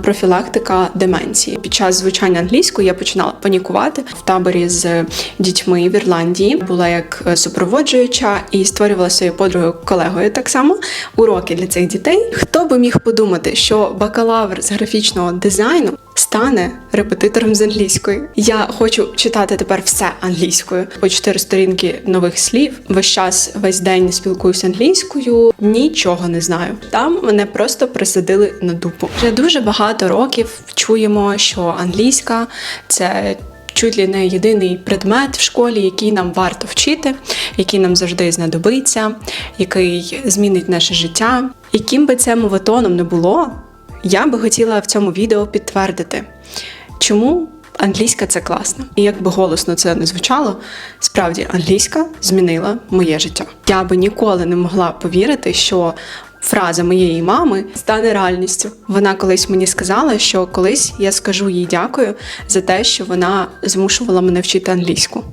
профілактика деменції. Під час звучання англійської я починала панікувати в таборі з дітьми в Ірландії. Була як супроводжуюча і створювала своєю подругою колегою так само уроки для цих дітей. Хто би міг подумати, що бакалавр з графічного дизайну стане репетитором з англійської. Я хочу читати тепер все англійською. По чотири сторінки нових слів. Весь час, весь день спілкуюся англійською. Нічого не знаю. Там мене просто присадили на дупу. Вже дуже багато років чуємо, що англійська це. Чуть ли не єдиний предмет в школі, який нам варто вчити, який нам завжди знадобиться, який змінить наше життя. Яким би це мовотоном не було, я би хотіла в цьому відео підтвердити, чому англійська це класно. І як би голосно це не звучало, справді англійська змінила моє життя. Я би ніколи не могла повірити, що фраза моєї мами стане реальністю. Вона колись мені сказала, що колись я скажу їй дякую за те, що вона змушувала мене вчити англійську.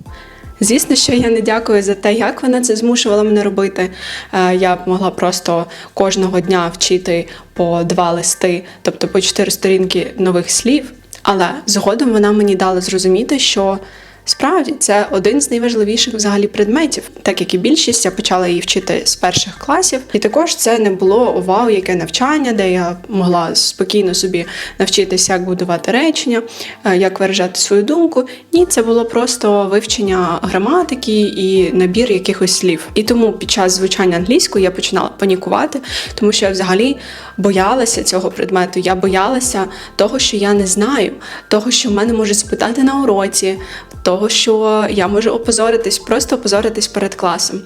Звісно, що я не дякую за те, як вона це змушувала мене робити. Е, Я могла просто кожного дня вчити по два листи, тобто по чотири сторінки нових слів. Але згодом вона мені дала зрозуміти, що справді це один з найважливіших взагалі предметів, так як і більшість я почала її вчити з перших класів. І також це не було вау, яке навчання, де я могла спокійно собі навчитися, як будувати речення, е, як виражати свою думку. Ні, це було просто вивчення граматики і набір якихось слів. І тому під час звучання англійської я починала панікувати, тому що я взагалі боялася цього предмету. Я боялася того, що я не знаю, того, що мене можуть спитати на уроці, того, що я можу опозоритись, просто опозоритись перед класом.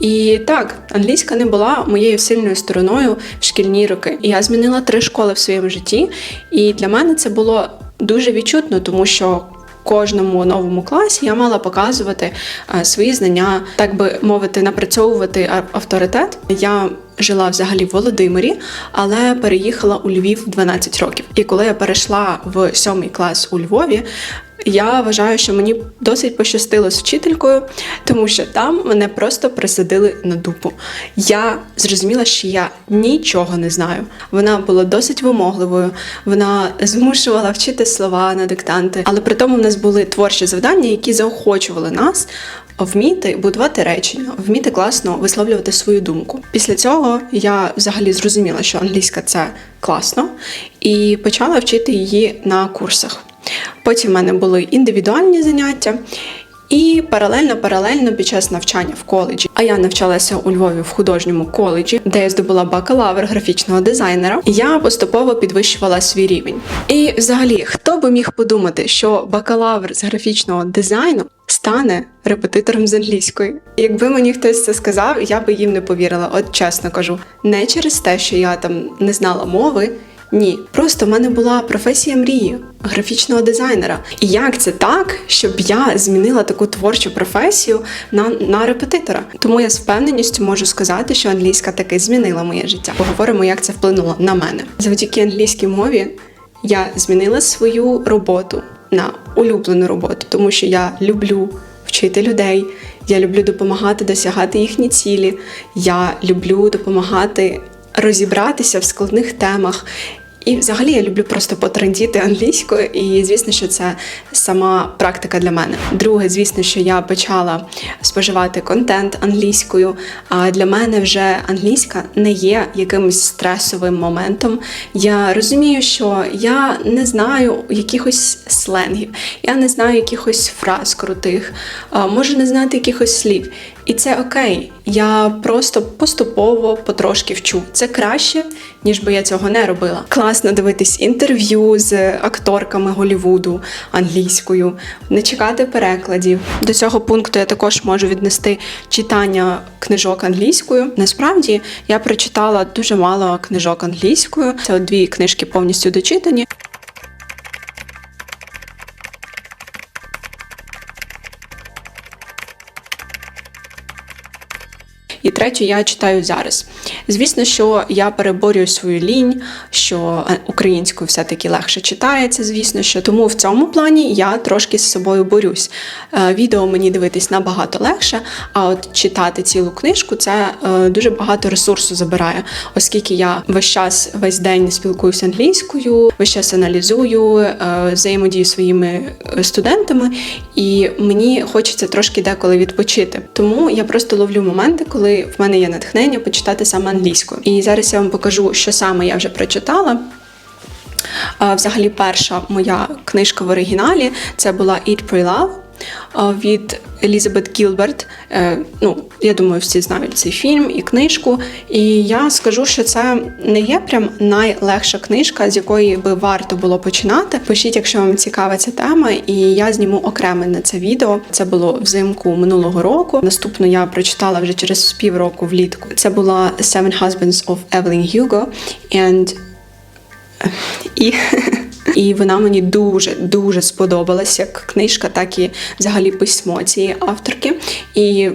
І так, англійська не була моєю сильною стороною в шкільні роки. І я змінила три школи в своєму житті, і для мене це було дуже відчутно, тому що. Кожному новому класі я мала показувати е, свої знання, так би мовити, напрацьовувати авторитет. Я жила взагалі в Володимирі, але переїхала у Львів в 12 років. І коли я перейшла в сьомий клас у Львові, я вважаю, що мені досить пощастило з вчителькою, тому що там мене просто присадили на дупу. Я зрозуміла, що я нічого не знаю. Вона була досить вимогливою, вона змушувала вчити слова на диктанти, але при тому в нас були творчі завдання, які заохочували нас. Вміти будувати речення, вміти класно висловлювати свою думку. Після цього я взагалі зрозуміла, що англійська це класно, і почала вчити її на курсах. Потім в мене були індивідуальні заняття. І паралельно, паралельно під час навчання в коледжі. А я навчалася у Львові в художньому коледжі, де я здобула бакалавр графічного дизайнера. Я поступово підвищувала свій рівень. І взагалі, хто би міг подумати, що бакалавр з графічного дизайну стане репетитором з англійської? Якби мені хтось це сказав, я би їм не повірила. От чесно кажу, не через те, що я там не знала мови. Ні, просто в мене була професія мрії графічного дизайнера. І як це так, щоб я змінила таку творчу професію на, на репетитора? Тому я з впевненістю можу сказати, що англійська таки змінила моє життя. Поговоримо, як це вплинуло на мене. Завдяки англійській мові я змінила свою роботу на улюблену роботу, тому що я люблю вчити людей. Я люблю допомагати досягати їхні цілі. Я люблю допомагати розібратися в складних темах. І взагалі я люблю просто потрендіти англійською, і звісно, що це сама практика для мене. Друге, звісно, що я почала споживати контент англійською. А для мене вже англійська не є якимось стресовим моментом. Я розумію, що я не знаю якихось сленгів, я не знаю якихось фраз крутих, можу не знати якихось слів. І це окей. Я просто поступово потрошки вчу. Це краще, ніж би я цього не робила. Класно дивитись інтерв'ю з акторками Голівуду англійською, не чекати перекладів. До цього пункту я також можу віднести читання книжок англійською. Насправді я прочитала дуже мало книжок англійською. Це дві книжки повністю дочитані. І третю я читаю зараз. Звісно, що я переборюю свою лінь, що е, українською все-таки легше читається, звісно, що тому в цьому плані я трошки з собою борюсь. Е, Відео мені дивитись набагато легше, а от читати цілу книжку це е, дуже багато ресурсу забирає, оскільки я весь час, весь день спілкуюся англійською, весь час аналізую, взаємодію своїми студентами, і мені хочеться трошки деколи відпочити. Тому я просто ловлю моменти, коли в мене є натхнення почитати саме англійською. І зараз я вам покажу, що саме я вже прочитала. Взагалі, перша моя книжка в оригіналі це була Eat, Pray, Love від Елізабет Гілберт. Е, Ну, я думаю, всі знають цей фільм і книжку. І я скажу, що це не є прям найлегша книжка, з якої би варто було починати. Пишіть, якщо вам цікава ця тема, і я зніму окреме на це відео. Це було взимку минулого року. Наступну я прочитала вже через півроку влітку. Це була Seven Husbands of Evelyn Hugo. And і, і вона мені дуже дуже сподобалась як книжка, так і взагалі письмо цієї авторки. І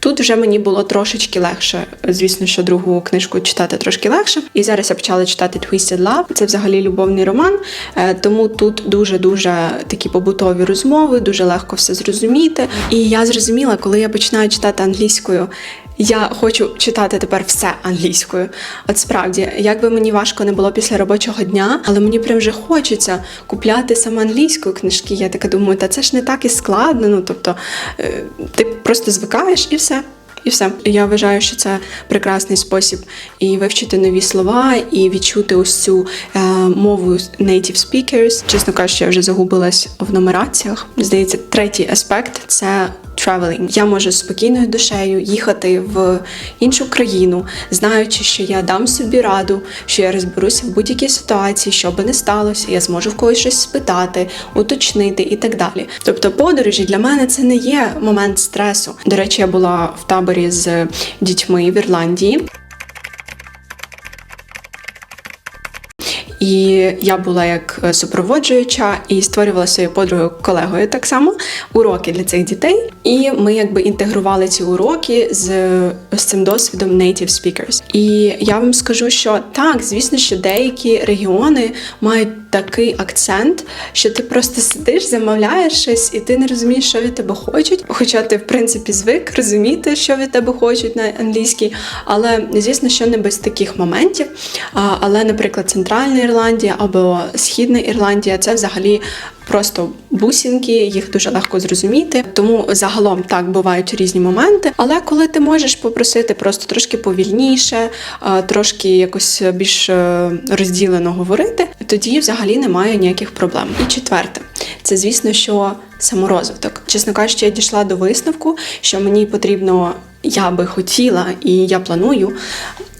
тут вже мені було трошечки легше. Звісно, що другу книжку читати трошки легше. І зараз я почала читати Twisted Love. Це взагалі любовний роман. е, Тому тут дуже дуже такі побутові розмови, дуже легко все зрозуміти. І я зрозуміла, коли я починаю читати англійською. Я хочу читати тепер все англійською. От справді, як би мені важко не було після робочого дня, але мені прям вже хочеться купляти саме англійською книжки. Я така думаю, та це ж не так і складно. Ну тобто е, ти просто звикаєш і все. І все. Я вважаю, що це прекрасний спосіб і вивчити нові слова, і відчути ось цю е, мову native speakers. Чесно кажучи, я вже загубилась в нумераціях. Здається, третій аспект це traveling. Я можу спокійною душею їхати в іншу країну, знаючи, що я дам собі раду, що я розберуся в будь-якій ситуації, що би не сталося, я зможу в когось щось спитати, уточнити і так далі. Тобто, подорожі для мене це не є момент стресу. До речі, я була в таборі з дітьми в Ірландії. І я була як е, супроводжуюча і створювала своєю подругою колегою так само уроки для цих дітей. І ми якби інтегрували ці уроки з, з цим досвідом native speakers. І я вам скажу, що так, звісно, що деякі регіони мають такий акцент, що ти просто сидиш, замовляєш щось, і ти не розумієш, що від тебе хочуть. Хоча ти, в принципі, звик розуміти, що від тебе хочуть на англійській. Але звісно, що не без таких моментів. Але, наприклад, Центральна Ірландія або Східна Ірландія це взагалі. Просто бусинки, їх дуже легко зрозуміти. Тому загалом так бувають різні моменти. Але коли ти можеш попросити просто трошки повільніше, трошки якось більш е, розділено говорити, тоді взагалі немає ніяких проблем. І четверте, це звісно, що саморозвиток. Чесно кажучи, я дійшла до висновку, що мені потрібно, я би хотіла, і я планую.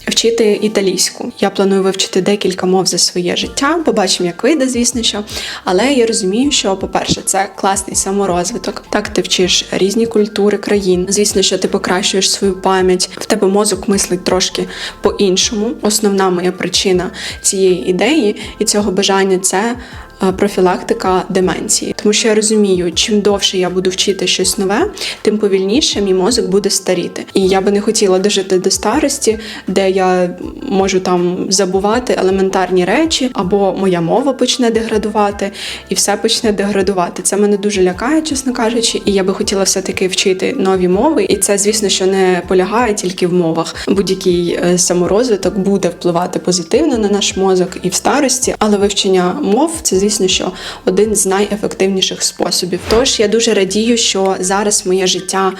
Вчити італійську. Я планую вивчити декілька мов за своє життя. Побачимо, як вийде, звісно, що. Але я розумію, що, по-перше, це класний саморозвиток. Так ти вчиш різні культури країн. Звісно, що ти покращуєш свою пам'ять. В тебе мозок мислить трошки по-іншому. Основна моя причина цієї ідеї і цього бажання це. Е, Профілактика деменції, тому що я розумію, чим довше я буду вчити щось нове, тим повільніше мій мозок буде старіти. І я би не хотіла дожити до старості, де я можу там забувати елементарні речі, або моя мова почне деградувати, і все почне деградувати. Це мене дуже лякає, чесно кажучи, і я би хотіла все-таки вчити нові мови. І це, звісно, що не полягає тільки в мовах. Будь-який е, саморозвиток буде впливати позитивно на наш мозок і в старості, але вивчення мов це, звісно, що один з найефективніших способів. Тож я дуже радію, що зараз моє життя.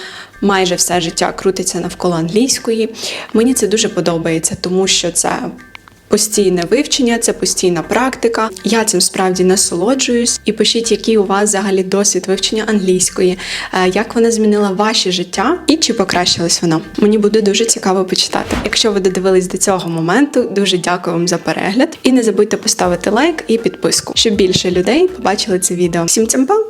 Майже все життя крутиться навколо англійської. Мені це дуже подобається, тому що це постійне вивчення, це постійна практика. Я цим справді насолоджуюсь. І пишіть, який у вас взагалі досвід вивчення англійської, е, як вона змінила ваше життя і чи покращилось воно. Мені буде дуже цікаво почитати. Якщо ви додивились до цього моменту, дуже дякую вам за перегляд. І не забудьте поставити лайк і підписку, щоб більше людей побачили це відео. Всім цим па!